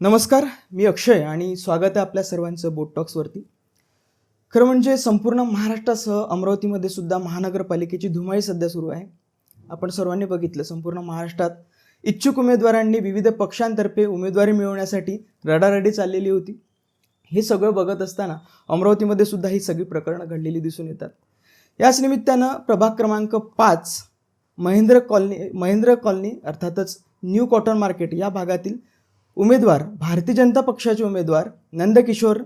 नमस्कार मी अक्षय आणि स्वागत आहे आपल्या सर्वांचं बोट टॉक्सवरती खरं म्हणजे संपूर्ण महाराष्ट्रासह अमरावतीमध्ये सुद्धा महानगरपालिकेची धुमाळी सध्या सुरू आहे. आपण सर्वांनी बघितलं संपूर्ण महाराष्ट्रात इच्छुक उमेदवारांनी विविध पक्षांतर्फे उमेदवारी मिळवण्यासाठी रडारडी चाललेली होती. हे सगळं बघत असताना अमरावतीमध्ये सुद्धा ही सगळी प्रकरणं घडलेली दिसून येतात. याच निमित्तानं प्रभाग क्रमांक पाच महेंद्र कॉलनी महेंद्र कॉलनी अर्थातच न्यू कॉटन मार्केट या भागातील उमेदवार भारतीय जनता पक्षाचे उमेदवार नंदकिशोर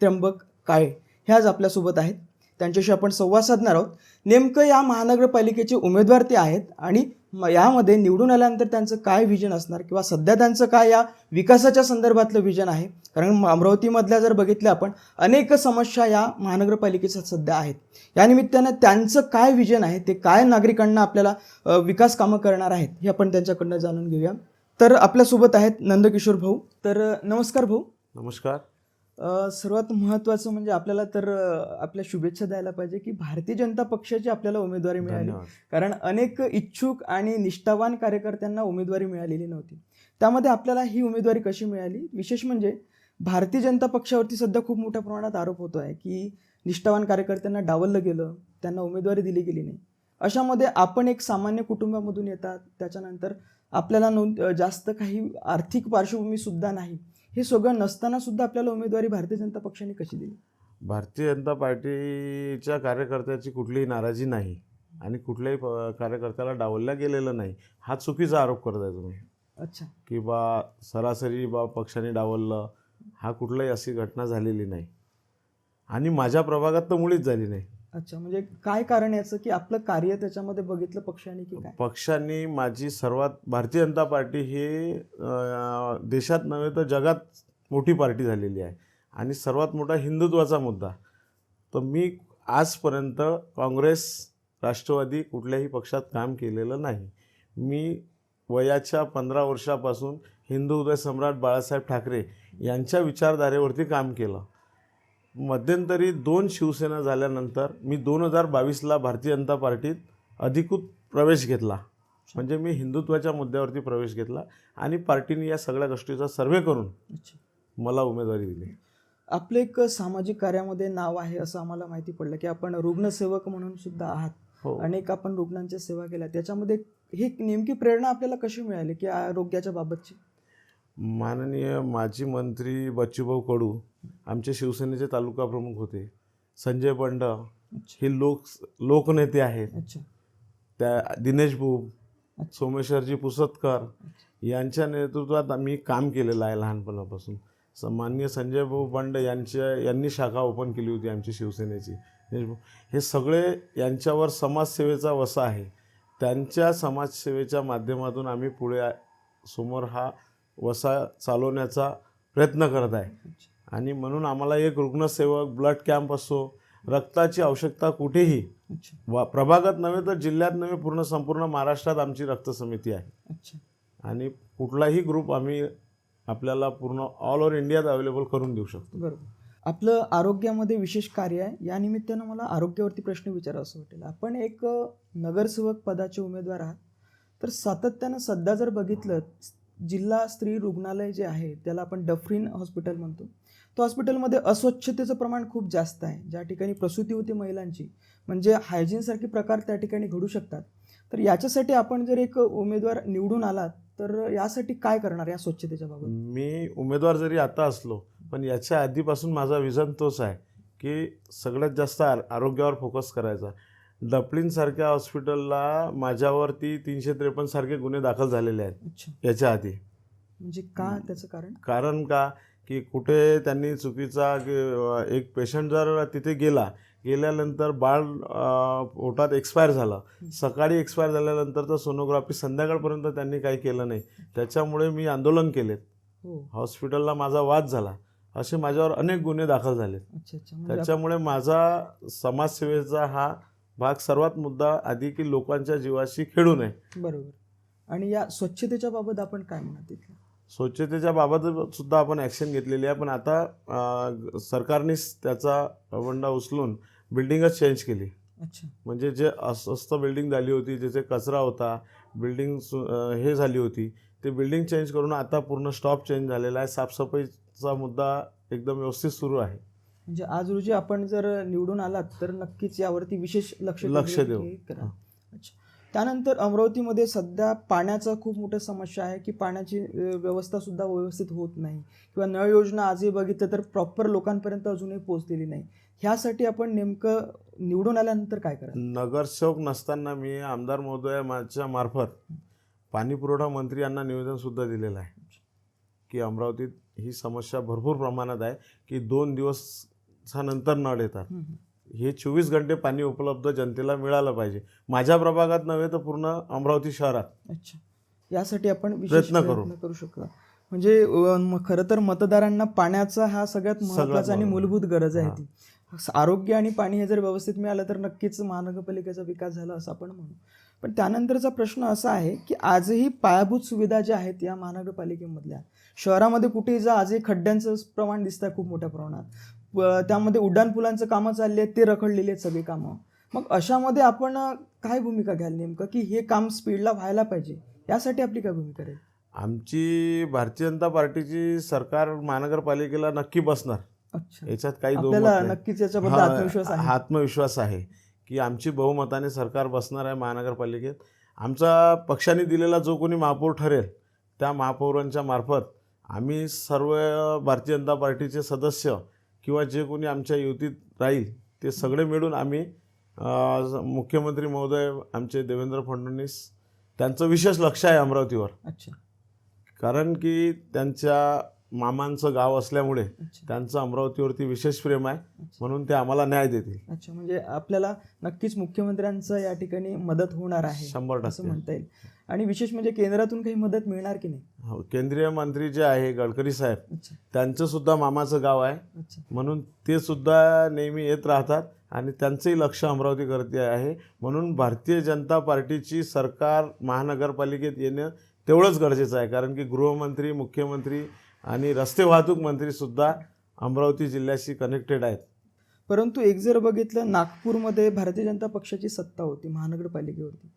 त्र्यंबक काळे हे आज आपल्यासोबत आहेत. त्यांच्याशी आपण संवाद साधणार आहोत. नेमकं या महानगरपालिकेचे उमेदवार ते आहेत आणि म- यामध्ये निवडून आल्यानंतर त्यांचं काय विजन असणार किंवा सध्या त्यांचं काय या विकासाच्या संदर्भातलं विजन आहे? कारण अमरावतीमधल्या जर बघितलं आपण अनेक समस्या या महानगरपालिकेच्या सध्या आहेत. या निमित्तानं त्यांचं काय विजन आहे? ते काय नागरिकांना आपल्याला विकास कामं करणार आहेत हे आपण त्यांच्याकडनं जाणून घेऊया. तर आपल्यासोबत आहेत नंदकिशोर भाऊ. तर नमस्कार भाऊ. नमस्कार. अ, सर्वात महत्त्वाचं म्हणजे आपल्याला तर अ, आपल्या शुभेच्छा द्यायला पाहिजे की भारतीय जनता पक्षाची आपल्याला उमेदवारी मिळाली. धन्यवाद. कारण अनेक इच्छुक आणि निष्ठावान कार्यकर्त्यांना उमेदवारी मिळालेली नव्हती. त्यामध्ये आपल्याला ही उमेदवारी कशी मिळाली? विशेष म्हणजे भारतीय जनता पक्षावरती सध्या खूप मोठ्या प्रमाणात आरोप होतो आहे की निष्ठावान कार्यकर्त्यांना डावललं गेलं त्यांना उमेदवारी दिली गेली नाही. अशामध्ये आपण एक सामान्य कुटुंबामधून येतात त्याच्यानंतर आपल्याला नोंद जास्त काही आर्थिक पार्श्वभूमी सुद्धा नाही. हे सगळं नसताना सुद्धा आपल्याला उमेदवारी भारतीय जनता पक्षाने कशी दिली? भारतीय जनता पार्टीच्या कार्यकर्त्याची कुठलीही नाराजी नाही आणि कुठल्याही कार्यकर्त्याला डावलल्या गेलेलं नाही. हा चुकीचा आरोप करत आहे तुम्ही. अच्छा. की बा सरासरी बा पक्षाने डावललं हा कुठलाही अशी घटना झालेली नाही. आणि माझ्या प्रभागात तर मुळीच झाली नाही. अच्छा म्हणजे काय कारण याचं? की आपलं कार्य त्याच्यामध्ये बघितलं पक्षाने की काय? पक्षांनी माझी सर्वात भारतीय जनता पार्टी ही देशात नव्हे तर जगात मोठी पार्टी झालेली आहे. आणि सर्वात मोठा हिंदुत्वाचा मुद्दा. तर मी आजपर्यंत काँग्रेस राष्ट्रवादी कुठल्याही पक्षात काम केलेलं नाही. मी वयाच्या पंधरा वर्षापासून हिंदू उदय सम्राट बाळासाहेब ठाकरे यांच्या विचारधारेवरती काम केलं. मध्यंतरी दोन शिवसेना झाल्यानंतर मी दोन हजार बावीसला भारतीय जनता पार्टीत अधिकृत प्रवेश घेतला. म्हणजे मी हिंदुत्वाच्या मुद्द्यावरती प्रवेश घेतला आणि पार्टीने या सगळ्या गोष्टीचा सर्वे करून मला उमेदवारी दिली. आपलं एक सामाजिक कार्यामध्ये नाव आहे असं आम्हाला माहिती पडलं की आपण रुग्णसेवक म्हणून सुद्धा आहात. हो. अनेक आपण रुग्णांच्या सेवा केल्या. त्याच्यामध्ये ही नेमकी प्रेरणा आपल्याला कशी मिळाली की आरोग्याच्या बाबतची? माननीय माजी मंत्री बच्चूभाऊ कडू आमचे शिवसेनेचे तालुका प्रमुख होते. संजय बंड हे लोक लोकनेते आहेत. त्या दिनेश बुब. सोमेश्वरजी पुसतकर यांच्या नेतृत्वात आम्ही काम केलेलं आहे लहानपणापासून. माननीय संजय भाऊ बंड यांच्या यांनी शाखा ओपन केली होती आमची शिवसेनेची. हे सगळे यांच्यावर समाजसेवेचा वसा आहे. त्यांच्या समाजसेवेच्या माध्यमातून आम्ही पुढे समोर हा वसा चालवण्याचा प्रयत्न करत आहे. आणि म्हणून आम्हाला एक रुग्णसेवक ब्लड कॅम्प असो रक्ताची आवश्यकता कुठेही. वा प्रभागात नव्हे तर जिल्ह्यात नव्हे पूर्ण संपूर्ण महाराष्ट्रात आमची रक्त समिती आहे. अच्छा. आणि कुठलाही ग्रुप आम्ही आपल्याला पूर्ण ऑल ओव्हर इंडियात अवेलेबल करून देऊ शकतो. बरोबर. आपलं आरोग्यामध्ये विशेष कार्य आहे. या निमित्तानं मला आरोग्यावरती प्रश्न विचारावा असं वाटेल. आपण एक नगरसेवक पदाचे उमेदवार आहात. तर सातत्यानं सध्या जर बघितलं जिल्हा स्त्री रुग्णालय जे आहे त्याला आपण डफरीन हॉस्पिटल म्हणतो. तो हॉस्पिटलमध्ये अस्वच्छतेचं प्रमाण खूप जास्त आहे. ज्या ठिकाणी प्रसूती होते महिलांची म्हणजे हायजीनसारखे प्रकार त्या ठिकाणी घडू शकतात. तर याच्यासाठी आपण जर एक उमेदवार निवडून आलात तर यासाठी काय करणार या स्वच्छतेच्या बाबत? मी उमेदवार जरी आता असलो पण याच्या आधीपासून माझा विजन तोच आहे की सगळ्यात जास्त आर आरोग्यावर फोकस करायचा. डपलिनसारख्या हॉस्पिटलला माझ्यावरती तीनशे त्रेपन्न सारखे गुन्हे दाखल झालेले आहेत. याच्या आधी. म्हणजे का त्याचं कारण? कारण का? की कुठे त्यांनी चुकीचा एक पेशंट जर तिथे गेला गेल्यानंतर बाळ पोटात एक्सपायर झालं. सकाळी एक्सपायर झाल्यानंतर तर सोनोग्राफी संध्याकाळपर्यंत त्यांनी काही केलं नाही. त्याच्यामुळे मी आंदोलन केलेत. हो. हॉस्पिटलला माझा वाद झाला. असे माझ्यावर अनेक गुन्हे दाखल अच्छा म्हणजे त्याच्यामुळे माझा समाजसेवेचा हा भाग सर्वात मुद्दा आधी की लोकांच्या जीवाशी खेळू नये. बरोबर. आणि या स्वच्छतेच्या बाबत आपण काय म्हणा तिथलं स्वच्छतेच्या बाबत सुद्धा आपण ॲक्शन घेतलेली आहे. पण आता सरकारनेच त्याचा बंडा उचलून बिल्डिंगच चेंज केली. अच्छा. म्हणजे जे अस्वस्थ बिल्डिंग झाली होती ज्याचे कचरा होता बिल्डिंग हे झाली होती ते बिल्डिंग चेंज करून आता पूर्ण स्टॉप चेंज झालेला आहे. साफसफाईचा मुद्दा एकदम व्यवस्थित सुरू आहे. म्हणजे आज रोजी आपण जर निवडून आलात तर नक्कीच यावरती विशेष लक्ष लक्ष देऊ. अच्छा. त्यानंतर अमरावतीमध्ये सध्या पाण्याचा खूप मोठा समस्या आहे की पाण्याची अ, व्यवस्था सुद्धा व्यवस्थित होत नाही. किंवा नळ योजना आजही बघितलं तर प्रॉपर लोकांपर्यंत अजूनही पोहोचलेली नाही. ह्यासाठी आपण नेमकं निवडून आल्यानंतर काय करा नगरसेवक नसताना मी आमदार महोदयाच्या मार्फत पाणीपुरवठा मंत्री यांना निवेदनसुद्धा दिलेलं आहे. की अमरावतीत ही समस्या भरपूर प्रमाणात आहे की दोन दिवसानंतर नळ येतात. हे चोवीस घंटे पाणी उपलब्ध जनतेला मिळालं पाहिजे माझ्या प्रभागात नव्हे तर पूर्ण अमरावती शहरात अच्छा यासाठी आपण विशेष प्रयत्न करू. करू शकतो म्हणजे अ, म- खरं तर मतदारांना पाण्याचा हा सगळ्यात महत्त्वाचा आणि. मूलभूत गरज आहे. ती आरोग्य आणि पाणी हे जर व्यवस्थित मिळालं तर नक्कीच महानगरपालिकेचा विकास झाला असं आपण म्हणू पण त्यानंतरचा प्रश्न असा आहे की आजही पायाभूत सुविधा ज्या आहेत या महानगरपालिकेमधल्या शहरामध्ये कुठेही जा आजही खड्ड्यांचं प्रमाण दिसतं आहे खूप मोठ्या प्रमाणात. त्यामध्ये उड्डाणपुलांचं कामं चालली आहेत ते रखडलेली आहेत सगळी कामं. मग अशामध्ये आपण काय भूमिका घ्याल नेमकं की हे काम स्पीडला व्हायला पाहिजे? यासाठी आपली काय भूमिका राहील? आमची भारतीय जनता पार्टीची सरकार महानगरपालिकेला नक्की बसणार. अच्छा. याच्यात काही. नक्कीच याच्याबद्दल आत्मविश्वास आहे. आत्मविश्वास आहे. की आमची बहुमताने सरकार बसणार आहे महानगरपालिकेत. आमचा पक्षाने दिलेला जो कोणी महापौर ठरेल त्या महापौरांच्या मार्फत आम्ही सर्व भारतीय जनता पार्टीचे सदस्य किंवा जे कोणी आमच्या युतीत राहील ते सगळे मिळून आम्ही मुख्यमंत्री महोदय आमचे देवेंद्र फडणवीस त्यांचं विशेष लक्ष आहे अमरावतीवर. अच्छा. कारण की त्यांच्या मामांचं गाव असल्यामुळे त्यांचं अमरावतीवरती विशेष प्रेम आहे. म्हणून ते आम्हाला न्याय देतील. अच्छा म्हणजे आपल्याला नक्कीच मुख्यमंत्र्यांचं या ठिकाणी मदत होणार आहे शंभर असं टक्के. म्हणता येईल. आणि विशेष म्हणजे केंद्रातून काही मदत मिळणार की नाही? हो, केंद्रीय मंत्री जे आहे गडकरी साहेब अच्छा. त्यांचं सुद्धा मामाचं गाव आहे. अच्छा. म्हणून ते सुद्धा नेहमी येत राहतात आणि त्यांचंही लक्ष अमरावती करते आहे. म्हणून भारतीय जनता पार्टीची सरकार महानगरपालिकेत येणं तेवढंच गरजेचं आहे. कारण की गृहमंत्री मुख्यमंत्री आणि रस्ते वाहतूक मंत्रीसुद्धा अमरावती जिल्ह्याशी कनेक्टेड आहेत. परंतु एक जर बघितलं नागपूरमध्ये भारतीय जनता पक्षाची सत्ता होती महानगरपालिकेवरती.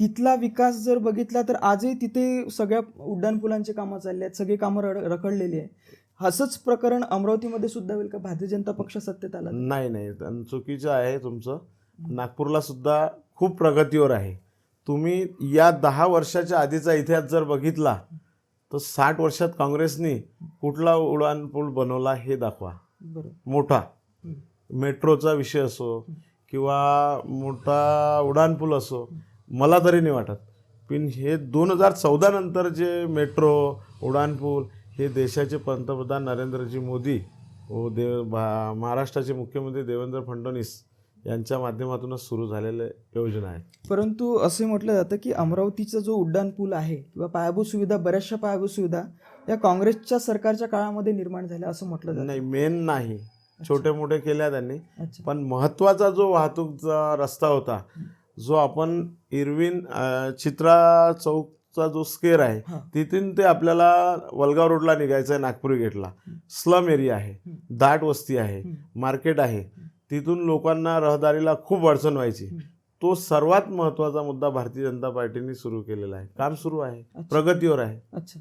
तिथला विकास जर बघितला तर आजही तिथे सगळ्या उड्डाणपुलांची कामं चालली आहेत सगळी कामं रड रखडलेली आहे असंच प्रकरण अमरावतीमध्ये सुद्धा होईल का? भारतीय जनता पक्ष सत्तेत आला? नाही नाही. चुकीचं आहे तुमचं. नागपूरला सुद्धा खूप प्रगतीवर आहे. तुम्ही या दहा वर्षाच्या आधीचा इतिहास जर बघितला तर साठ वर्षात काँग्रेसनी कुठला उड्डाणपूल बनवला हे दाखवा. मोठा. मेट्रोचा विषय असो किंवा मोठा उड्डाणपूल असो मला तरी नाही वाटत. पण हे दोन हजार चौदा नंतर जे मेट्रो उड्डाणपूल हे देशाचे पंतप्रधान नरेंद्रजी मोदी व देव भा महाराष्ट्राचे मुख्यमंत्री देवेंद्र फडणवीस यांच्या माध्यमातूनच सुरू झालेल्या योजना आहेत. परंतु असे म्हटलं जातं की अमरावतीचा जो उड्डाणपूल आहे किंवा पायाभूत सुविधा बऱ्याचशा पायाभूत सुविधा या काँग्रेसच्या सरकारच्या काळामध्ये निर्माण झाल्या असं म्हटलं जातं. नाही मेन नाही. छोटे मोठे केल्या त्यांनी. पण महत्त्वाचा जो वाहतूकचा रस्ता होता जो आपण इरविन चित्रा चौकचा जो स्केअर आहे तिथून ते आपल्याला वलगाव रोडला निघायचं आहे नागपुरी गेटला. स्लम एरिया आहे. दाट वस्ती आहे. मार्केट आहे. तिथून लोकांना रहदारीला खूप अडचण व्हायची. तो सर्वात महत्त्वाचा मुद्दा भारतीय जनता पार्टीने सुरू केलेला आहे. काम सुरू आहे. प्रगतीवर आहे. अच्छा.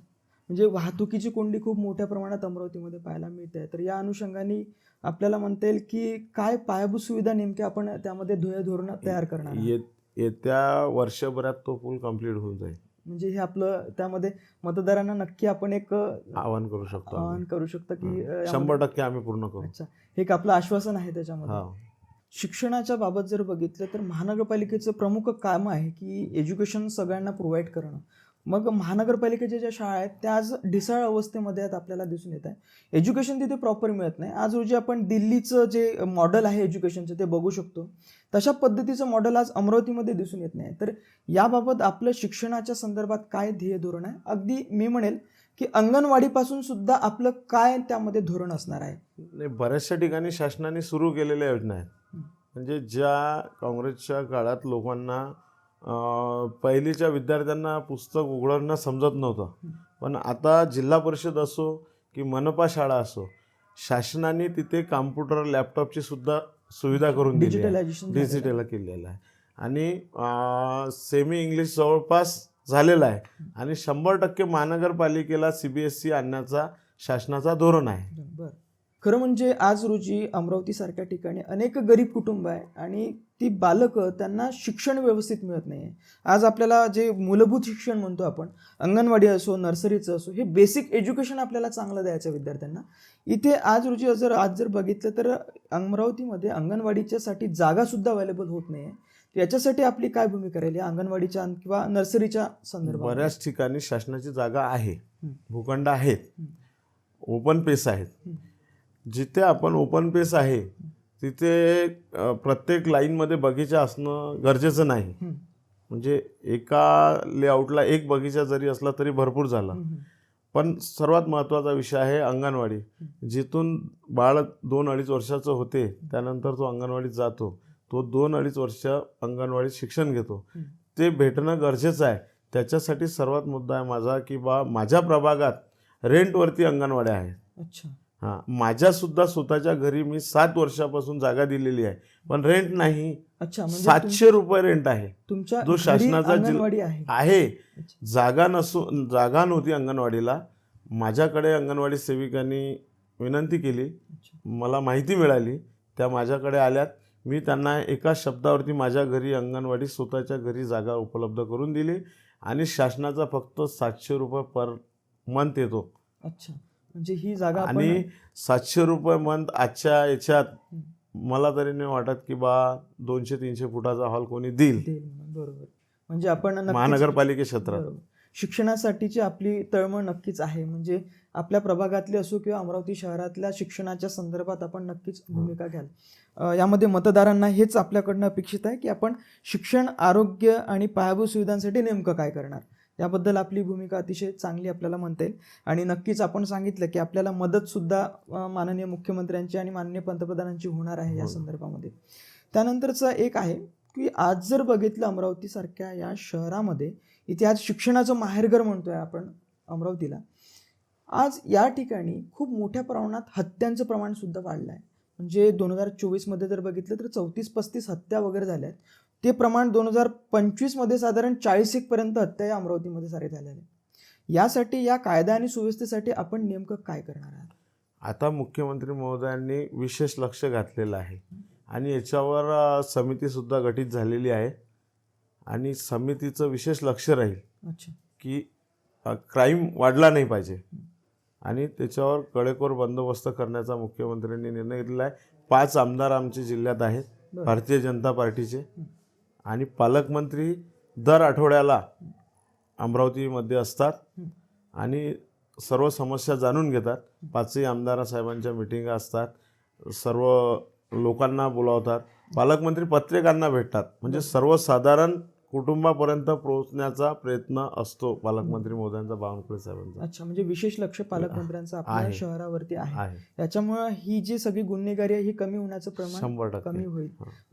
म्हणजे वाहतुकीची कोंडी खूप मोठ्या प्रमाणात अमरावतीमध्ये पाहायला मिळते. तर या अनुषंगाने आपल्याला म्हणता येईल की काय पायाभूत सुविधा नेमक्या आपण त्यामध्ये ध्येय धोरण तयार करणार आहात? येत येत्या वर्षभरात तो पूल कंप्लीट होऊन जाईल. म्हणजे हे आपलं त्यामध्ये मतदारांना नक्की आपण एक आवाहन करू शकतो आवाहन. करू शकतो की शंभर टक्के आम्ही पूर्ण करू. अच्छा. हे एक आपलं आश्वासन आहे त्याच्यामध्ये. शिक्षणाच्या बाबत जर बघितलं तर महानगरपालिकेचं प्रमुख काम आहे की एज्युकेशन सगळ्यांना प्रोव्हाइड करणं. मग महानगरपालिकेच्या ज्या शाळा आहेत त्या आज ढिसाळ अवस्थेमध्ये आहेत आपल्याला दिसून येत आहे एज्युकेशन तिथे प्रॉपर मिळत नाही. आज रोजी आपण दिल्लीचं जे मॉडेल आहे एज्युकेशनचं ते बघू शकतो. तशा पद्धतीचं मॉडेल आज अमरावतीमध्ये दिसून येत नाही. तर याबाबत आपलं शिक्षणाच्या संदर्भात काय ध्येय धोरण आहे? अगदी मी म्हणेल की अंगणवाडीपासून सुद्धा आपलं काय त्यामध्ये धोरण असणार आहे? बऱ्याचशा ठिकाणी शासनाने सुरू केलेल्या योजना आहेत. म्हणजे ज्या काँग्रेसच्या काळात लोकांना पहिलीच्या विद्यार्थ्यांना पुस्तक उघडणं समजत नव्हतं. पण आता जिल्हा परिषद असो की मनपा शाळा असो शासनाने तिथे कॉम्प्युटर लॅपटॉपची सुद्धा सुविधा करून दिली डिजिटलायझेशन डिजिटल केलेलं आहे. आणि सेमी इंग्लिश जवळपास झालेला आहे. आणि शंभर टक्के महानगरपालिकेला सी बी एस सी आणण्याचा शासनाचा धोरण आहे. खरं म्हणजे आज रोजी अमरावतीसारख्या ठिकाणी अनेक गरीब कुटुंब आहे आणि ती बालकं त्यांना शिक्षण व्यवस्थित मिळत नाही आहे आज आपल्याला जे मूलभूत शिक्षण म्हणतो आपण अंगणवाडी असो नर्सरीचं असो हे बेसिक एज्युकेशन आपल्याला चांगलं द्यायचं विद्यार्थ्यांना. इथे आज रोजी जर आज जर बघितलं तर अमरावतीमध्ये अंगणवाडीच्यासाठी जागासुद्धा अवेलेबल होत नाही आहे याच्यासाठी आपली काय भूमिका राहिली? अंगणवाडीच्या किंवा नर्सरीच्या संदर्भात? बऱ्याच ठिकाणी शासनाची जागा आहे. भूखंड आहेत. ओपन पेस आहेत. जिथे आपण ओपन पेस आहे तिथे प्रत्येक लाईनमध्ये बगीचा असणं गरजेचं नाही. म्हणजे एका लेआउटला एक बगीचा जरी असला तरी भरपूर झाला. पण सर्वात महत्त्वाचा विषय आहे अंगणवाडी. जिथून बाळ दोन अडीच वर्षाचं होते त्यानंतर तो अंगणवाडीत जातो. तो दोन अडीच वर्ष अंगणवाडीत शिक्षण घेतो. ते भेटणं गरजेचं आहे. त्याच्यासाठी सर्वात मुद्दा आहे माझा की बा माझ्या प्रभागात रेंटवरती अंगणवाड्या आहेत. अच्छा. हां. माझ्यासुद्धा स्वतःच्या घरी मी सात वर्षापासून जागा दिलेली आहे. पण रेंट नाही. अच्छा म्हणजे सातशे रुपये रेंट आहे. तुमच्या जो शासनाचा अंगणवाडी आहे. जागा नसून जागा नव्हती अंगणवाडीला. माझ्याकडे अंगणवाडी सेविकांनी विनंती केली. मला माहिती मिळाली. त्या माझ्याकडे आल्यात. मी त्यांना एका शब्दावरती माझ्या घरी अंगणवाडी स्वतःच्या घरी जागा उपलब्ध करून दिली आणि शासनाचा फक्त सातशे रुपये पर मंथ येतो. अच्छा. म्हणजे ही जागा आणि सातशे रुपये मंथ आजच्या याच्यात. मला तरी नाही वाटत की बा दोनशे तीनशे फुटाचा हॉल कोणी देईल. बरोबर. म्हणजे आपण महानगरपालिके क्षेत्रात शिक्षणासाठीची आपली तळमळ नक्कीच आहे. म्हणजे आपल्या प्रभागातली असो किंवा अमरावती शहरातल्या शिक्षणाच्या संदर्भात आपण नक्कीच भूमिका घ्याल. यामध्ये मतदारांना हेच आपल्याकडनं अपेक्षित आहे की आपण शिक्षण आरोग्य आणि पायाभूत सुविधांसाठी नेमकं काय करणार? याबद्दल आपली भूमिका अतिशय चांगली आपल्याला म्हणता येईल. आणि नक्कीच आपण सांगितलं की आपल्याला मदतसुद्धा माननीय मुख्यमंत्र्यांची आणि माननीय पंतप्रधानांची होणार आहे या. संदर्भामध्ये. त्यानंतरचं एक आहे की आज जर बघितलं अमरावतीसारख्या या शहरामध्ये इथे आज शिक्षणाचं माहेरघर म्हणतोय आपण अमरावतीला आज या ठिकाणी खूप मोठ्या प्रमाणात हत्यांचं प्रमाण सुद्धा वाढलं आहे म्हणजे दोन हजार चोवीसमध्ये जर बघितलं तर चौतीस पस्तीस हत्या वगैरे झाल्या आहेत ते प्रमाण दोन हजार पंचवीसमध्ये साधारण चाळीस एकपर्यंत हत्या या अमरावतीमध्ये सारे आहेत यासाठी या कायदा आणि सुव्यवस्थेसाठी आपण नेमकं काय करणार आहात? आता मुख्यमंत्री महोदयांनी विशेष लक्ष घातलेलं आहे आणि याच्यावर समितीसुद्धा गठीत झालेली आहे आणि समितीचं विशेष लक्ष राहील की क्राईम वाढला नाही पाहिजे आणि त्याच्यावर कडेकोर बंदोबस्त करण्याचा मुख्यमंत्र्यांनी निर्णय घेतलेला आहे. पाच आमदार आमच्या जिल्ह्यात आहेत. भारतीय जनता पार्टीचे. आणि पालकमंत्री दर आठवड्याला अमरावतीमध्ये असतात आणि सर्व समस्या जाणून घेतात. पाचही आमदार साहेबांच्या मिटिंगा असतात. सर्व लोकांना बोलावतात. पालकमंत्री पत्रकारांना भेटतात. म्हणजे सर्वसाधारण कुटुंबापर्यंत पोहोचण्याचा प्रयत्न असतो पालकमंत्री महोदयांचा बावनकुळे साहेबांचा. अच्छा म्हणजे विशेष लक्ष पालकमंत्र्यांचं आपल्या. शहरावरती आहे. आहे. याच्यामुळं ही जी सगळी गुन्हेगारी आहे ही कमी होण्याचं प्रमाण कमी होईल.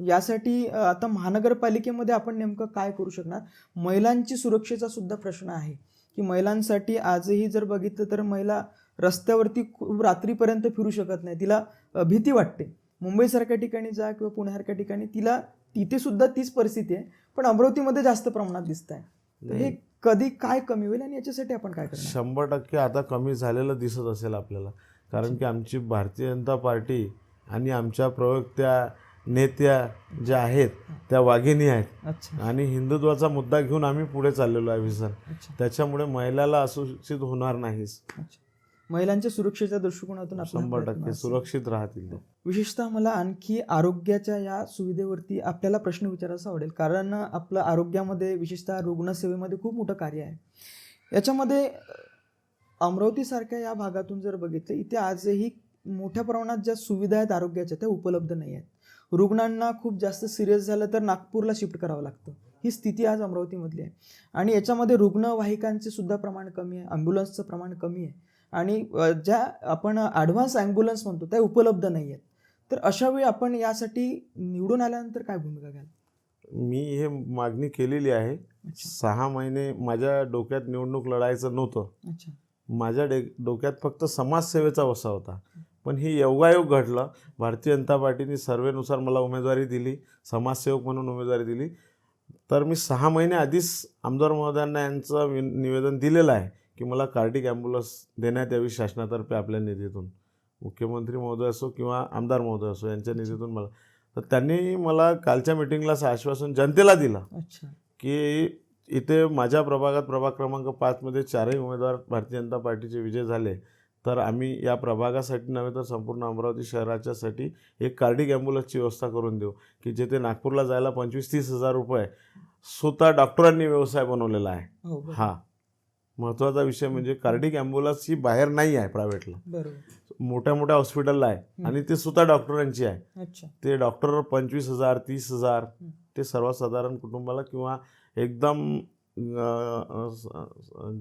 यासाठी आता महानगरपालिकेमध्ये आपण नेमकं काय करू शकणार? महिलांची सुरक्षेचा सुद्धा प्रश्न आहे. की महिलांसाठी आजही जर बघितलं तर महिला रस्त्यावरती खूप रात्रीपर्यंत फिरू शकत नाही. तिला भीती वाटते. मुंबईसारख्या ठिकाणी जा किंवा पुण्यासारख्या ठिकाणी तिला तिथे सुद्धा तीच परिस्थिती आहे पण अमरावतीमध्ये जास्त प्रमाणात दिसत आहे हे कधी काय कमी होईल आणि याच्यासाठी आपण काय करणार? शंभर टक्के आता कमी झालेलं दिसत असेल आपल्याला कारण की आमची भारतीय जनता पार्टी आणि आमच्या प्रवक्त्या नेत्या ज्या आहेत त्या वाघिणी आहेत. आणि हिंदुत्वाचा मुद्दा घेऊन आम्ही पुढे चाललेलो आहे अच्छा. त्याच्यामुळे महिलाला असुरक्षित होणार नाहीच महिलांच्या सुरक्षेच्या दृष्टिकोनातून शंभर टक्के. सुरक्षित राहतील. विशेषतः मला आणखी आरोग्याच्या या सुविधेवरती आपल्याला प्रश्न विचारायचा आवडेल. कारण आपलं आरोग्यामध्ये विशेषतः रुग्णसेवेमध्ये खूप मोठं कार्य आहे. याच्यामध्ये अमरावतीसारख्या या भागातून जर बघितलं इथे आजही मोठ्या प्रमाणात ज्या सुविधा आहेत आरोग्याच्या त्या उपलब्ध नाही आहेत. रुग्णांना खूप जास्त सिरियस झालं तर नागपूरला शिफ्ट करावं लागतं. ही स्थिती आज अमरावतीमधली आहे. आणि याच्यामध्ये रुग्णवाहिकांचे सुद्धा प्रमाण कमी आहे ॲम्ब्युलन्सचं प्रमाण कमी आहे. आणि ज्या आपण ॲडव्हान्स ॲम्ब्युलन्स म्हणतो त्या उपलब्ध नाही आहेत तर अशा वेळी आपण यासाठी निवडून आल्यानंतर काय भूमिका घ्याल? मी हे मागणी केलेली आहे. सहा महिने माझ्या डोक्यात निवडणूक लढायचं नव्हतं. माझ्या डे डोक्यात फक्त समाजसेवेचा वसा होता. पण ही योगायोग घडलं. भारतीय जनता पार्टीने सर्वेनुसार मला उमेदवारी दिली. समाजसेवक म्हणून उमेदवारी दिली. तर मी सहा महिने आधीच आमदार महोदयांना यांचं निवेदन दिलेलं आहे. की मला कार्डिक ॲम्ब्युलन्स देण्यात यावी शासनातर्फे आपल्या निधीतून. मुख्यमंत्री महोदय असो किंवा आमदार महोदय असो यांच्या निधीतून मला. तर त्यांनी मला कालच्या मिटिंगलाच आश्वासन जनतेला दिलं. अच्छा. की इथे माझ्या प्रभागात प्रभाग क्रमांक पाचमध्ये चारही उमेदवार भारतीय जनता पार्टीचे विजय झाले. तर आम्ही या प्रभागासाठी नव्हे तर संपूर्ण अमरावती शहराच्यासाठी एक कार्डिक ॲम्ब्युलन्सची व्यवस्था करून देऊ. की जिथे नागपूरला जायला पंचवीस तीस हजार रुपये स्वतः डॉक्टरांनी व्यवसाय बनवलेला आहे. हो. हा. महत्त्वाचा विषय म्हणजे कार्डिक ॲम्ब्युलन्स ही बाहेर नाही आहे प्रायव्हेटला. बरोबर. मोठ्या मोठ्या हॉस्पिटलला आहे. आणि ते स्वतः डॉक्टरांची आहे. ते डॉक्टर पंचवीस हजार तीस हजार. ते सर्वसाधारण कुटुंबाला किंवा एकदम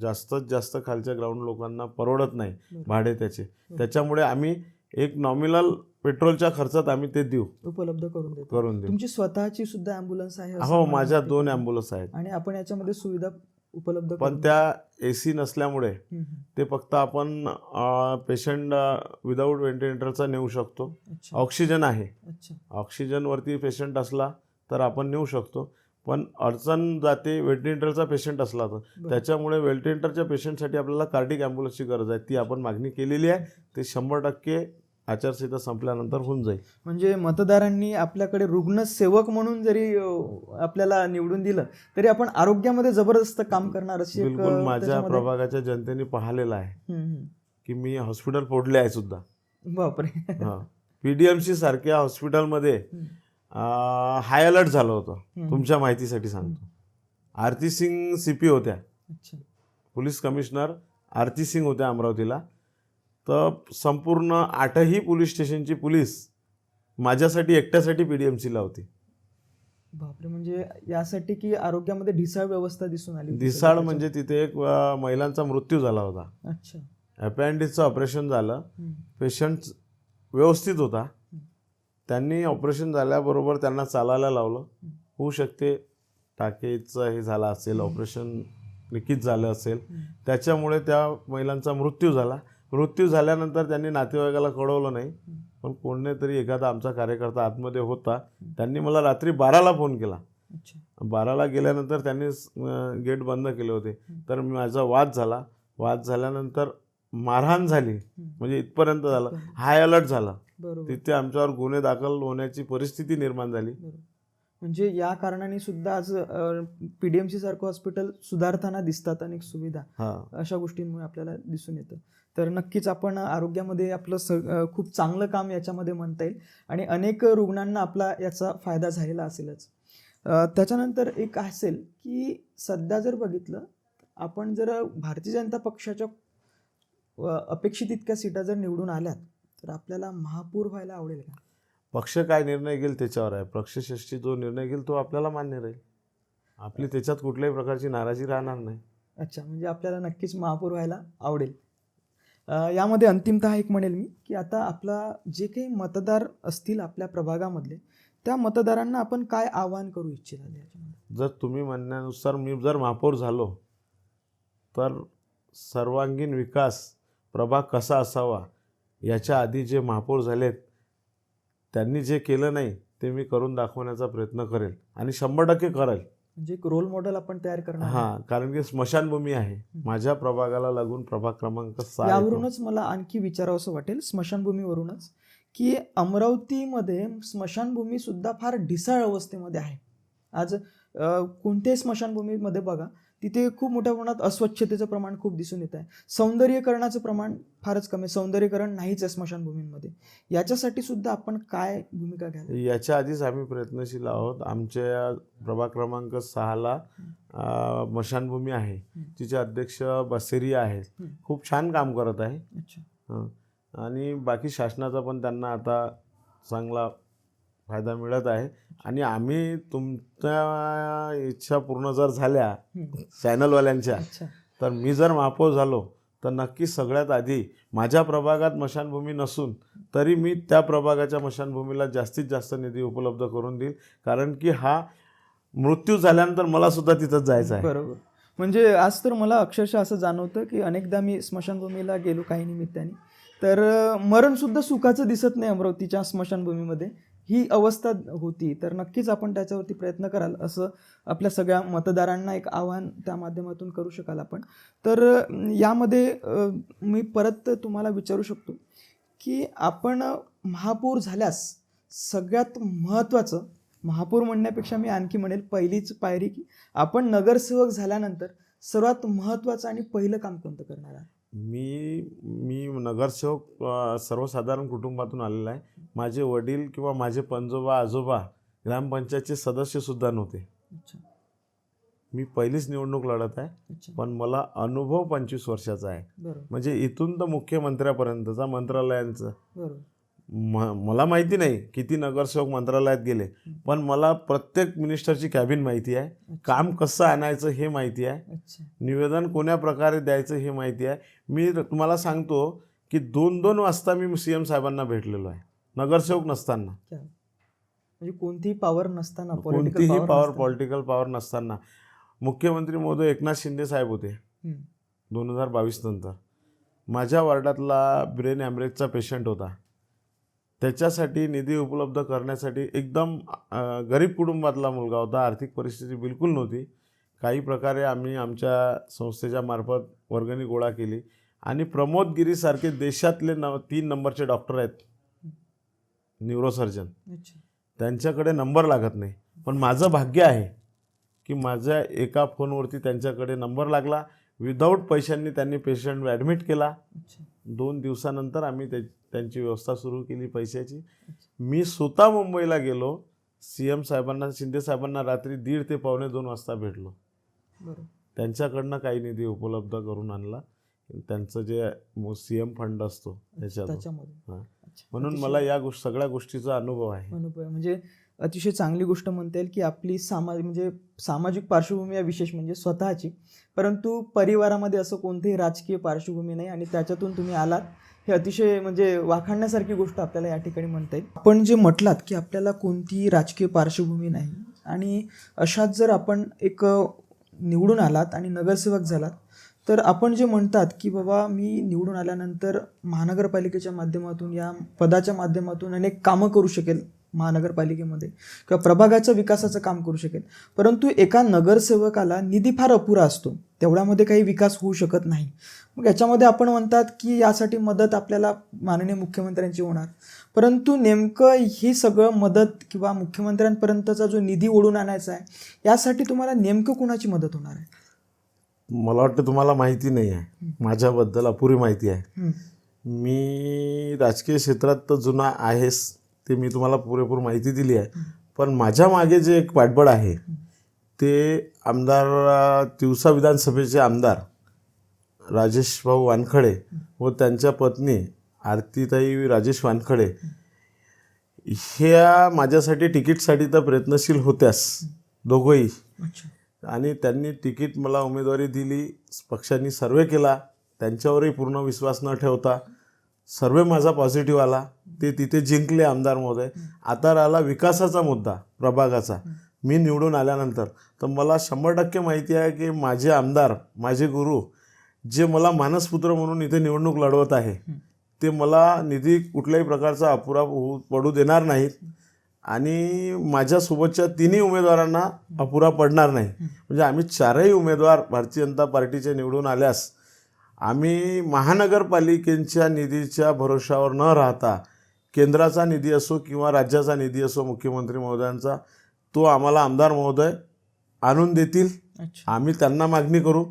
जास्तीत जास्त खालच्या ग्राउंड लोकांना परवडत नाही. भाडे त्याचे. त्याच्यामुळे आम्ही एक नॉमिनल पेट्रोलच्या खर्चात आम्ही ते देऊ. उपलब्ध करून देतो. करून देऊ. तुमची स्वतःची सुद्धा ॲम्ब्युलन्स आहे हो माझ्या दोन आहे. ॲम्ब्युलन्स आहेत. आणि आपण याच्यामध्ये सुविधा उपलब्ध पण त्या ए सी नसल्यामुळे. ते फक्त आपण पेशंट विदाऊट व्हेंटिलेटरचा नेऊ शकतो. ऑक्सिजन आहे. ऑक्सिजनवरती पेशंट असला तर आपण नेऊ शकतो. पण अडचण जाते व्हेंटिलेटरचा पेशंट असला तर. त्याच्यामुळे व्हेंटिलेटरच्या पेशंटसाठी आपल्याला कार्डिक ॲम्ब्युलन्सची गरज आहे. ती आपण मागणी केलेली आहे. ते शंभर टक्के आचारसंहिता संपल्यानंतर होऊन जाईल. म्हणजे मतदारांनी आपल्याकडे रुग्णसेवक म्हणून जरी आपल्याला निवडून दिलं तरी आपण आरोग्यामध्ये जबरदस्त काम करणार अशी बिलकुल माझ्या प्रभागाच्या जनतेने पाहिलेलं आहे. की मी हॉस्पिटल फोडले आहे सुद्धा. बापरे. हां. पी डी एम सी सारख्या हॉस्पिटलमध्ये. हाय अलर्ट झालं होतं. तुमच्या माहितीसाठी सांगतो. आरती सिंग सी पी होत्या. पोलीस कमिशनर आरती सिंग होत्या अमरावतीला. तर संपूर्ण आठही पोलीस स्टेशनची पोलीस माझ्यासाठी एकट्यासाठी पी डी एम सीला होती. बापरे म्हणजे यासाठी की आरोग्यामध्ये ढिसाळ व्यवस्था दिसून आली त्याच्या- म्हणजे तिथे एक अ, महिलांचा मृत्यू झाला होता. अच्छा. अपेंडिक्सचं ऑपरेशन झालं. हम्म. पेशंट व्यवस्थित होता. त्यांनी ऑपरेशन झाल्याबरोबर त्यांना चालायला लावलं. होऊ शकते टाकेचं हे झालं असेल ऑपरेशन निकित झालं असेल. हम्म. त्याच्यामुळे त्या महिलांचा मृत्यू झाला. मृत्यू झाल्यानंतर त्यांनी नातेवाईकाला कळवलं नाही. पण कोणीतरी एखादा आमचा कार्यकर्ता आतमध्ये होता. त्यांनी मला रात्री बाराला फोन केला. बाराला गेल्यानंतर त्यांनी गेट बंद केले होते. तर माझा वाद झाला. वाद झाल्यानंतर मारहाण झाली. म्हणजे इथपर्यंत झालं. हाय अलर्ट झाला. तिथे आमच्यावर गुन्हे दाखल होण्याची परिस्थिती निर्माण झाली. म्हणजे या कारणाने सुद्धा आज पीडीएमसी सारखं हॉस्पिटल सुधारताना दिसतात अनेक सुविधा. अशा गोष्टींमुळे आपल्याला दिसून येतं. तर नक्कीच आपण आरोग्यामध्ये आपलं स खूप चांगलं काम याच्यामध्ये म्हणता येईल आणि अनेक रुग्णांना आपला याचा फायदा झालेला असेलच. त्याच्यानंतर एक असेल की सध्या जर बघितलं आपण जर भारतीय जनता पक्षाच्या अपेक्षित इतक्या सीटा जर निवडून आल्यात तर आपल्याला महापौर व्हायला आवडेल का? पक्ष काय निर्णय घेईल त्याच्यावर आहे. पक्षश्रेष्ठी जो निर्णय घेईल तो आपल्याला मान्य राहील. आपली त्याच्यात कुठल्याही प्रकारची नाराजी राहणार नाही. अच्छा म्हणजे आपल्याला नक्कीच महापौर व्हायला आवडेल. यामध्ये अंतिमतः एक म्हणेल मी की आता आपला जे काही मतदार असतील आपल्या प्रभागामधले त्या मतदारांना आपण काय आवाहन करू इच्छिता जर तुम्ही म्हणण्यानुसार मी जर महापौर झालो तर सर्वांगीण विकास प्रभाग कसा असावा याच्या आधी जे महापौर झालेत त्यांनी जे केलं नाही ते मी करून दाखवण्याचा प्रयत्न करेल आणि शंभर टक्के करेल. म्हणजे एक रोल मॉडेल आपण तयार करणार. हां कारण की स्मशानभूमी आहे माझ्या प्रभागाला लागून प्रभाग क्रमांक सहा. यावरूनच मला आणखी विचारावंसं वाटेल स्मशानभूमीवरूनच की अमरावतीमध्ये स्मशानभूमी सुद्धा फार ढिसाळ अवस्थेमध्ये आहे आज कोणत्याही स्मशानभूमीमध्ये बघा तिथे खूप मोठ्या प्रमाणात अस्वच्छतेचं प्रमाण खूप दिसून येत आहे. सौंदर्यीकरणाचं प्रमाण फारच कमी सौंदर्यीकरण नाहीच आहे स्मशानभूमींमध्ये. याच्यासाठी सुद्धा आपण काय भूमिका घ्यावी? याच्या आधीच आम्ही प्रयत्नशील आहोत. आमच्या प्रभाग क्रमांक सहाला अं, मशानभूमी आहे. तिचे अध्यक्ष बसेरी आहेत. खूप छान काम करत आहे. अच्छा. आणि बाकी शासनाचा पण त्यांना आता चांगला फायदा मिळत आहे. आणि आम्ही तुमच्या इच्छा पूर्ण जर झाल्या. चॅनलवाल्यांच्या तर मी जर महापौर झालो तर नक्की सगळ्यात आधी माझ्या प्रभागात मशानभूमी नसून तरी मी त्या प्रभागाच्या मशानभूमीला जास्तीत जास्त निधी उपलब्ध करून देईल. कारण की हा मृत्यू झाल्यानंतर मला सुद्धा तिथंच जायचं आहे. बरोबर. म्हणजे आज तर मला अक्षरशः असं जाणवतं की अनेकदा मी स्मशानभूमीला गेलो काही निमित्ताने. तर मरणसुद्धा सुखाचं दिसत नाही अमरावतीच्या स्मशानभूमीमध्ये. ही अवस्था होती तर नक्कीच आपण त्याच्यावरती प्रयत्न कराल असं आपल्या सगळ्या मतदारांना एक आव्हान त्या माध्यमातून करू शकाल आपण. तर यामध्ये मी परत तुम्हाला विचारू शकतो की आपण महापौर झाल्यास सगळ्यात महत्त्वाचं महापौर म्हणण्यापेक्षा मी आणखी म्हणेल पहिलीच पायरी की आपण नगरसेवक झाल्यानंतर सर्वात महत्त्वाचं आणि पहिलं काम कोणतं करणार आहे मी मी नगरसेवक सर्वसाधारण कुटुंबातून आलेला आहे. माझे वडील किंवा माझे पंजोबा आजोबा ग्रामपंचायतचे सदस्यसुद्धा नव्हते. मी पहिलीच निवडणूक लढत आहे. पण मला अनुभव पंचवीस वर्षाचा आहे. म्हणजे इथून तर मुख्यमंत्र्यापर्यंतचा मंत्रालयांचं. म मला माहिती नाही किती नगरसेवक मंत्रालयात गेले पण मला प्रत्येक मिनिस्टरची कॅबिन माहिती आहे. काम कसं आणायचं हे माहिती आहे. निवेदन कोण्या प्रकारे द्यायचं हे माहिती आहे. मी तुम्हाला सांगतो की दोन दोन वाजता मी सी एम साहेबांना भेटलेलो आहे. नगरसेवक नसताना. म्हणजे कोणतीही पॉवर नसताना कोणतीही पॉवर. पॉलिटिकल पॉवर नसताना. मुख्यमंत्री महोदय एकनाथ शिंदे साहेब होते. दोन हजार बावीस नंतर. माझ्या वार्डातला ब्रेन ॲमरेजचा पेशंट होता. त्याच्यासाठी निधी उपलब्ध करण्यासाठी एकदम गरीब कुटुंबातला मुलगा होता. आर्थिक परिस्थिती बिलकुल नव्हती. काही प्रकारे आम्ही आमच्या संस्थेच्या मार्फत वर्गणी गोळा केली. आणि प्रमोद गिरीसारखे देशातले न तीन नंबरचे डॉक्टर आहेत. न्यूरोसर्जन. त्यांच्याकडे नंबर लागत नाही. पण माझं भाग्य आहे की माझ्या एका फोनवरती त्यांच्याकडे नंबर लागला. विदाऊट पैशांनी त्यांनी पेशंट ॲडमिट केला. दोन दिवसानंतर आम्ही त्या त्यांची व्यवस्था सुरू केली पैशाची. मी स्वतः मुंबईला गेलो. सी एम साहेबांना शिंदे साहेबांना रात्री दीड ते पावणे दोन वाजता भेटलो. त्यांच्याकडनं काही निधी उपलब्ध करून आणला. त्यांचं जे सी एम फंड असतो. अच्छा. म्हणून मला या गोष्ट सगळ्या गोष्टीचा अनुभव आहे. अनुभव आहे. म्हणजे अतिशय चांगली गोष्ट म्हणता येईल की आपली सामा म्हणजे सामाजिक पार्श्वभूमी आहे विशेष म्हणजे स्वतःची. परंतु परिवारामध्ये असं कोणतेही राजकीय पार्श्वभूमी नाही आणि त्याच्यातून तुम्ही आलात हे अतिशय म्हणजे वाखाणण्यासारखी गोष्ट आपल्याला या ठिकाणी म्हणता येईल. आपण जे म्हटलात की आपल्याला कोणतीही राजकीय पार्श्वभूमी नाही आणि अशात जर आपण एक निवडून आलात आणि नगरसेवक झालात तर आपण जे म्हणतात की बाबा मी निवडून आल्यानंतर महानगरपालिकेच्या माध्यमातून या पदाच्या माध्यमातून अनेक कामं करू शकेल महानगरपालिकेमध्ये किंवा प्रभागाच्या विकासाचं काम करू शकेल. परंतु एका नगरसेवकाला निधी फार अपुरा असतो. तेवढ्यामध्ये काही विकास होऊ शकत नाही. मग याच्यामध्ये आपण म्हणतात की यासाठी मदत आपल्याला माननीय मुख्यमंत्र्यांची होणार. परंतु नेमकं ही सगळं मदत किंवा मुख्यमंत्र्यांपर्यंतचा जो निधी ओढून आणायचा आहे यासाठी तुम्हाला नेमकं कुणाची मदत होणार आहे? मला वाटतं तुम्हाला माहिती नाही आहे. माझ्याबद्दल अपुरी माहिती आहे. मी राजकीय क्षेत्रात तर जुना आहेस. ते मी तुम्हाला पुरेपूर माहिती दिली आहे. पण माझ्या मागे जे एक पाठबळ आहे ते आमदार तिवसा विधानसभेचे आमदार राजेश भाऊ वानखडे व त्यांच्या पत्नी आरतीताई राजेश वानखडे ह्या माझ्यासाठी तिकीटसाठी तर प्रयत्नशील होत्याच दोघंही. आणि त्यांनी तिकीट मला उमेदवारी दिली पक्षांनी सर्वे केला त्यांच्यावरही पूर्ण विश्वास न ठेवता सर्वे माझा पॉझिटिव्ह आला. ते तिथे जिंकले आमदार महोदय. आता राहिला विकासाचा मुद्दा प्रभागाचा. मी निवडून आल्यानंतर. तर मला शंभर टक्के माहिती आहे की माझे आमदार माझे गुरु जे मला मानसपुत्र म्हणून इथे निवडणूक लढवत आहे ते मला निधी कुठल्याही प्रकारचा अपुरा होऊ पडू देणार नाहीत. आणि माझ्यासोबतच्या तिन्ही उमेदवारांना अपुरा पडणार नाही. म्हणजे आम्ही चारही उमेदवार भारतीय जनता पार्टीचे निवडून आल्यास आम्ही महानगरपालिकेच्या निधीच्या भरोशावर न राहता केंद्राचा निधी असो किंवा राज्याचा निधी असो मुख्यमंत्री महोदयांचा तो आम्हाला आमदार महोदय आणून देतील. आम्ही त्यांना मागणी करू.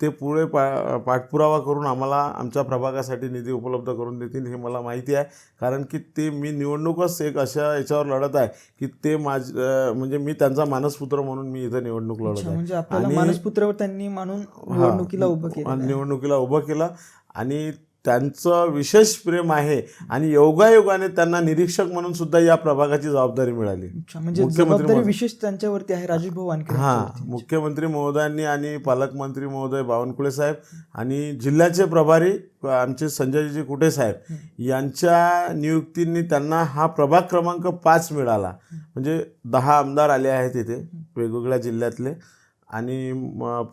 ते पुढे पा पाठपुरावा करून आम्हाला आमच्या प्रभागासाठी निधी उपलब्ध करून देतील हे मला माहिती आहे. कारण की ते मी निवडणूकच एक अशा याच्यावर लढत आहे की ते माझ म्हणजे मी त्यांचा मानसपुत्र म्हणून मी इथं निवडणूक लढत आहे. म्हणजे आणि- मानसपुत्रावर त्यांनी मानून निवडणुकीला उभं केलं निवडणुकीला उभं केलं आणि त्यांचं विशेष प्रेम आहे आणि योगायोगाने त्यांना निरीक्षक म्हणून सुद्धा या प्रभागाची जबाबदारी मिळाली. म्हणजे. विशेष त्यांच्यावरती आहे राजीव भाऊ हां. मुख्यमंत्री महोदयांनी आणि पालकमंत्री महोदय बावनकुळे साहेब आणि जिल्ह्याचे प्रभारी आमचे संजयजी कुटे साहेब यांच्या नियुक्तींनी त्यांना हा प्रभाग क्रमांक पाच मिळाला. म्हणजे दहा आमदार आले आहेत इथे वेगवेगळ्या जिल्ह्यातले. आणि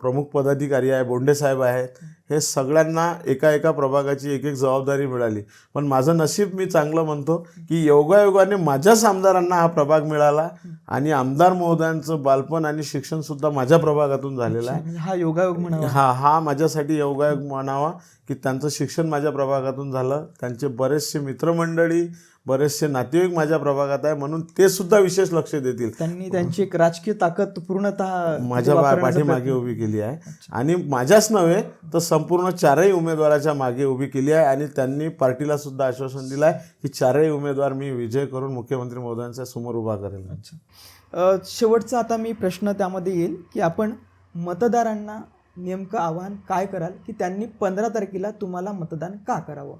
प्रमुख पदाधिकारी आहे बोंडे साहेब आहेत. हे सगळ्यांना एका एका प्रभागाची एक एक जबाबदारी मिळाली. पण माझं नशीब मी चांगलं म्हणतो की योगायोगाने माझ्याच आमदारांना हा प्रभाग मिळाला आणि आमदार महोदयांचं बालपण आणि शिक्षणसुद्धा माझ्या प्रभागातून झालेलं आहे. म्हणजे हा योगायोग म्हणावा. हा हा माझ्यासाठी योगायोग म्हणावा की त्यांचं शिक्षण माझ्या प्रभागातून झालं. त्यांचे बरेचसे मित्रमंडळी बरेचसे नातेवाईक माझ्या प्रभागात आहे म्हणून ते सुद्धा विशेष लक्ष देतील. त्यांनी त्यांची एक राजकीय ताकद पूर्णतः माझ्या पाठीमागे उभी केली आहे. आणि माझ्याच नव्हे तर संपूर्ण चारही उमेदवाराच्या मागे उभी केली आहे आणि त्यांनी पार्टीला सुद्धा आश्वासन दिलं आहे की चारही उमेदवार मी विजय करून मुख्यमंत्री महोदयांच्या समोर उभा करेल. अच्छा. शेवटचा आता मी प्रश्न त्यामध्ये येईल की आपण मतदारांना नेमकं आव्हान काय कराल की त्यांनी पंधरा तारखेला तुम्हाला मतदान का करावं?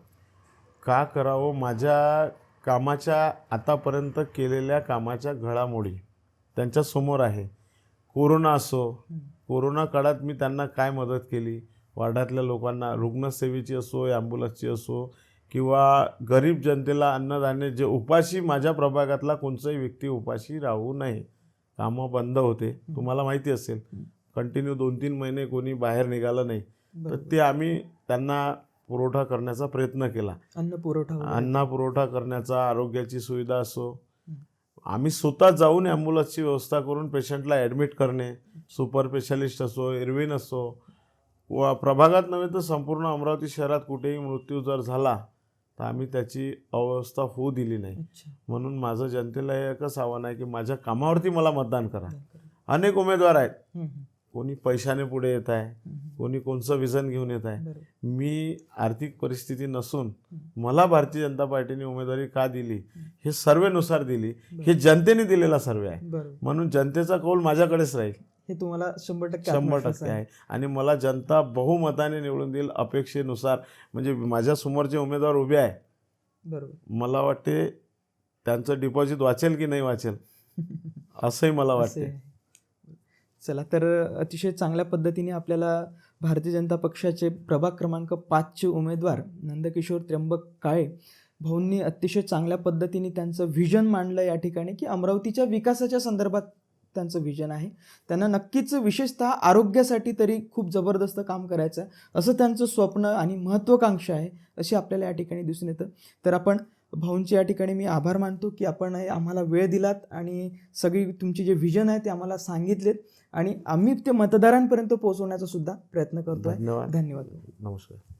का करावं? माझ्या कामाच्या आतापर्यंत केलेल्या कामाच्या घडामोडी त्यांच्यासमोर आहे. कोरोना असो कोरोना काळात मी त्यांना काय मदत केली? वार्डातल्या लोकांना रुग्णसेवेची असो ॲम्ब्युलन्सची असो किंवा गरीब जनतेला अन्नधान्य जे उपाशी माझ्या प्रभागातला कोणताही व्यक्ती उपाशी राहू नये. कामं बंद होते. तुम्हाला माहिती असेल कंटिन्यू दोन तीन महिने कोणी बाहेर निघालं नाही. तर. ते आम्ही त्यांना पुरवठा करण्याचा प्रयत्न केला. अन्न पुरवठा. अन्न पुरवठा करण्याचा आरोग्याची सुविधा असो. आम्ही स्वतः जाऊन ॲम्ब्युलन्सची व्यवस्था करून पेशंटला ॲडमिट करणे. सुपर स्पेशालिस्ट असो एरविन असो व प्रभागात नव्हे तर संपूर्ण अमरावती शहरात कुठेही मृत्यू जर झाला तर आम्ही त्याची अव्यवस्था होऊ दिली नाही. म्हणून माझं जनतेला एकच आव्हान आहे की माझ्या कामावरती मला मतदान करा. अनेक उमेदवार आहेत. कोणी पैशाने पुढे येत आहे. कोणी कोणचं विजन घेऊन येत आहे. मी आर्थिक परिस्थिती नसून मला भारतीय जनता पार्टीने उमेदवारी का दिली? हे सर्वेनुसार दिली. हे जनतेने दिलेला सर्वे आहे. म्हणून जनतेचा कौल माझ्याकडेच राहील. हे तुम्हाला शंभर टक्के शंभर टक्के आहे. आणि मला जनता बहुमताने निवडून देईल अपेक्षेनुसार. म्हणजे माझ्या समोरचे उमेदवार उभे आहे. बरोबर. मला वाटते त्यांचं डिपॉझिट वाचेल की नाही वाचेल? असंही मला वाटते. चला तर अतिशय चांगल्या पद्धतीने आपल्याला भारतीय जनता पक्षाचे प्रभाग क्रमांक पाचचे उमेदवार नंदकिशोर त्र्यंबक काळे भाऊंनी अतिशय चांगल्या पद्धतीने त्यांचं व्हिजन मांडलं या ठिकाणी की अमरावतीच्या विकासाच्या संदर्भात त्यांचं व्हिजन आहे. त्यांना नक्कीच विशेषतः आरोग्यासाठी तरी खूप जबरदस्त काम करायचं आहे असं त्यांचं स्वप्न आणि महत्त्वाकांक्षा आहे अशी आपल्याला या ठिकाणी दिसून येतं. तर आपण भाऊंचे या ठिकाणी मी आभार मानतो की आपण आम्हाला वेळ दिलात आणि सगळी तुमची जे व्हिजन आहे ते आम्हाला सांगितलेत. आणि आम्ही ते मतदारांपर्यंत पोहोचवण्याचा सुद्धा प्रयत्न करतोय. धन्यवाद. धन्यवाद. नमस्कार.